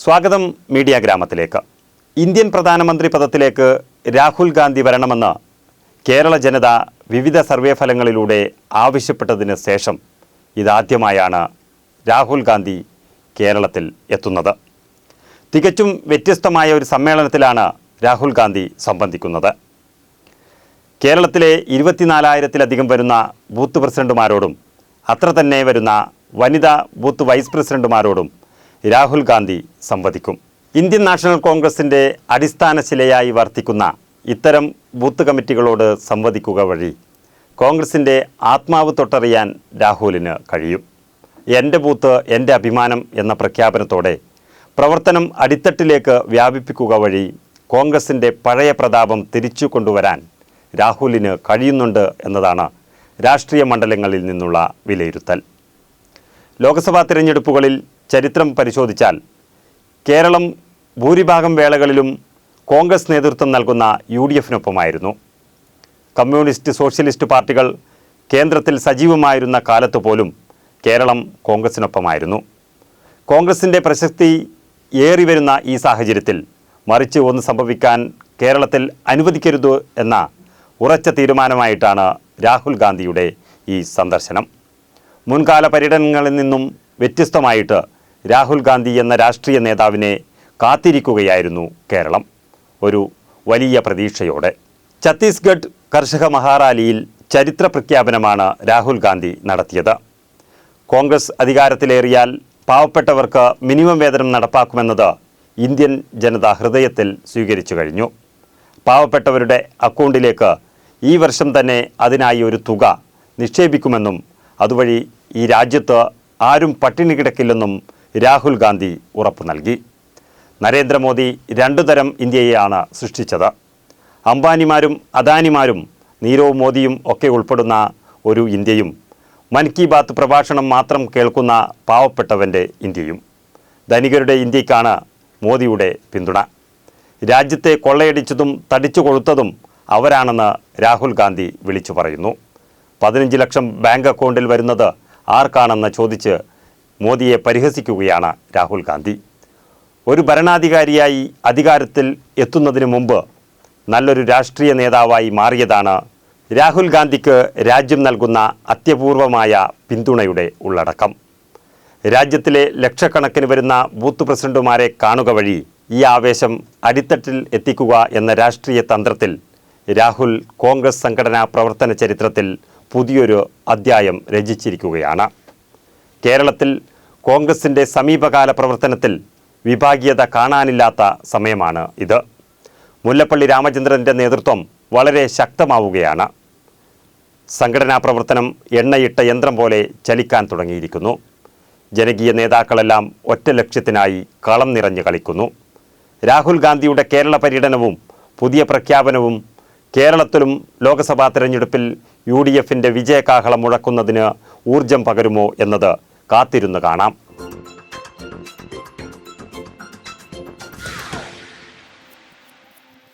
സ്വാഗതം മീഡിയ ഗ്രാമത്തിലേക്ക്. ഇന്ത്യൻ പ്രധാനമന്ത്രി പദത്തിലേക്ക് രാഹുൽ ഗാന്ധി വരണമെന്ന് കേരള ജനത വിവിധ സർവേ ഫലങ്ങളിലൂടെ ആവശ്യപ്പെട്ടതിന് ശേഷം ഇതാദ്യമായാണ് രാഹുൽ ഗാന്ധി കേരളത്തിൽ എത്തുന്നത്. തികച്ചും വ്യത്യസ്തമായ ഒരു സമ്മേളനത്തിലാണ് രാഹുൽ ഗാന്ധി സംബന്ധിക്കുന്നത്. കേരളത്തിലെ ഇരുപത്തിനാലായിരത്തിലധികം വരുന്ന ബൂത്ത് പ്രസിഡന്റുമാരോടും അത്ര തന്നെ വരുന്ന വനിതാ ബൂത്ത് വൈസ് പ്രസിഡന്റുമാരോടും രാഹുൽ ഗാന്ധി സംവദിക്കും. ഇന്ത്യൻ നാഷണൽ കോൺഗ്രസിന്റെ അടിസ്ഥാന ശിലയായി വർത്തിക്കുന്ന ഇത്തരം ബൂത്ത് കമ്മിറ്റികളോട് സംവദിക്കുക വഴി കോൺഗ്രസിന്റെ ആത്മാവ് തൊട്ടറിയാൻ രാഹുലിന് കഴിയും. എന്റെ ബൂത്ത് എന്റെ അഭിമാനം എന്ന പ്രഖ്യാപനത്തോടെ പ്രവർത്തനം അടിത്തട്ടിലേക്ക് വ്യാപിപ്പിക്കുക വഴി കോൺഗ്രസിന്റെ പഴയ പ്രതാപം തിരിച്ചു കൊണ്ടുവരാൻ രാഹുലിന് കഴിയുന്നുണ്ട് എന്നതാണ് രാഷ്ട്രീയ മണ്ഡലങ്ങളിൽ നിന്നുള്ള വിലയിരുത്തൽ. ലോക്സഭാ തിരഞ്ഞെടുപ്പുകളിൽ ചരിത്രം പരിശോധിച്ചാൽ കേരളം ഭൂരിഭാഗം വേളകളിലും കോൺഗ്രസ് നേതൃത്വം നൽകുന്ന യു ഡി എഫിനൊപ്പമായിരുന്നു കമ്മ്യൂണിസ്റ്റ് സോഷ്യലിസ്റ്റ് പാർട്ടികൾ കേന്ദ്രത്തിൽ സജീവമായിരുന്ന കാലത്ത് പോലും കേരളം കോൺഗ്രസിനൊപ്പമായിരുന്നു. കോൺഗ്രസിന്റെ പ്രശസ്തി ഏറി വരുന്ന ഈ സാഹചര്യത്തിൽ മറിച്ച് ഒന്ന് സംഭവിക്കാൻ കേരളത്തിൽ അനുവദിക്കരുത് എന്ന ഉറച്ച തീരുമാനമായിട്ടാണ് രാഹുൽ ഗാന്ധിയുടെ ഈ സന്ദർശനം. മുൻകാല പര്യടനങ്ങളിൽ നിന്നും വ്യത്യസ്തമായിട്ട് രാഹുൽ ഗാന്ധി എന്ന രാഷ്ട്രീയ നേതാവിനെ കാത്തിരിക്കുകയായിരുന്നു കേരളം. ഒരു വലിയ പ്രതീക്ഷയോടെ. ഛത്തീസ്ഗഡ് കർഷക മഹാറാലിയിൽ ചരിത്ര പ്രഖ്യാപനമാണ് രാഹുൽ ഗാന്ധി നടത്തിയത്. കോൺഗ്രസ് അധികാരത്തിലേറിയാൽ പാവപ്പെട്ടവർക്ക് മിനിമം വേതനം നടപ്പാക്കുമെന്നത് ഇന്ത്യൻ ജനത ഹൃദയത്തിൽ സ്വീകരിച്ചു കഴിഞ്ഞു. പാവപ്പെട്ടവരുടെ അക്കൗണ്ടിലേക്ക് ഈ വർഷം തന്നെ അതിനായി ഒരു തുക നിക്ഷേപിക്കുമെന്നും അതുവഴി ഈ രാജ്യത്ത് ആരും പട്ടിണി കിടക്കില്ലെന്നും രാഹുൽ ഗാന്ധി ഉറപ്പു നൽകി. നരേന്ദ്രമോദി രണ്ടു തരം ഇന്ത്യയെയാണ് സൃഷ്ടിച്ചത്. അംബാനിമാരും അദാനിമാരും നീരവ് മോദിയും ഒക്കെ ഉൾപ്പെടുന്ന ഒരു ഇന്ത്യയും മൻ കി ബാത്ത് പ്രഭാഷണം മാത്രം കേൾക്കുന്ന പാവപ്പെട്ടവന്റെ ഇന്ത്യയും. ധനികരുടെ ഇന്ത്യക്കാണ് മോദിയുടെ പിന്തുണ. രാജ്യത്തെ കൊള്ളയടിച്ചതും തടിച്ചു കൊഴുത്തതും അവരാണെന്ന് രാഹുൽ ഗാന്ധി വിളിച്ചു പറയുന്നു. പതിനഞ്ച് ലക്ഷം ബാങ്ക് അക്കൗണ്ടിൽ വരുന്നത് ആർക്കാണെന്ന് ചോദിച്ച് മോദിയെ പരിഹസിക്കുകയാണ് രാഹുൽ ഗാന്ധി. ഒരു ഭരണാധികാരിയായി അധികാരത്തിൽ എത്തുന്നതിന് മുമ്പ് നല്ലൊരു രാഷ്ട്രീയ നേതാവായി മാറിയതാണ് രാഹുൽ ഗാന്ധിക്ക് രാജ്യം നൽകുന്ന അത്യപൂർവമായ പിന്തുണയുടെ ഉള്ളടക്കം. രാജ്യത്തിലെ ലക്ഷക്കണക്കിന് വരുന്ന ബൂത്ത് പ്രസിഡന്റുമാരെ കാണുക വഴി ഈ ആവേശം അടിത്തട്ടിൽ എത്തിക്കുക എന്ന രാഷ്ട്രീയ തന്ത്രത്തിൽ രാഹുൽ കോൺഗ്രസ് സംഘടനാ പ്രവർത്തന ചരിത്രത്തിൽ പുതിയൊരു അധ്യായം രചിച്ചിരിക്കുകയാണ്. കേരളത്തിൽ കോൺഗ്രസിന്റെ സമീപകാല പ്രവർത്തനത്തിൽ വിഭാഗീയത കാണാനില്ലാത്ത സമയമാണ് ഇത്. മുല്ലപ്പള്ളി രാമചന്ദ്രന്റെ നേതൃത്വം വളരെ ശക്തമാവുകയാണ്. സംഘടനാ പ്രവർത്തനം എണ്ണയിട്ട യന്ത്രം പോലെ ചലിക്കാൻ തുടങ്ങിയിരിക്കുന്നു. ജനകീയ നേതാക്കളെല്ലാം ഒറ്റ ലക്ഷ്യത്തിനായി കളം നിറഞ്ഞു കളിക്കുന്നു. രാഹുൽ ഗാന്ധിയുടെ കേരള പര്യടനവും പുതിയ പ്രഖ്യാപനവും കേരളത്തിലും ലോക്സഭാ തെരഞ്ഞെടുപ്പിൽ യു ഡി എഫിന്റെ വിജയകാഹളം മുഴക്കുന്നതിന് ഊർജം പകരുമോ എന്നത് കാത്തിരുന്ന് കാണാം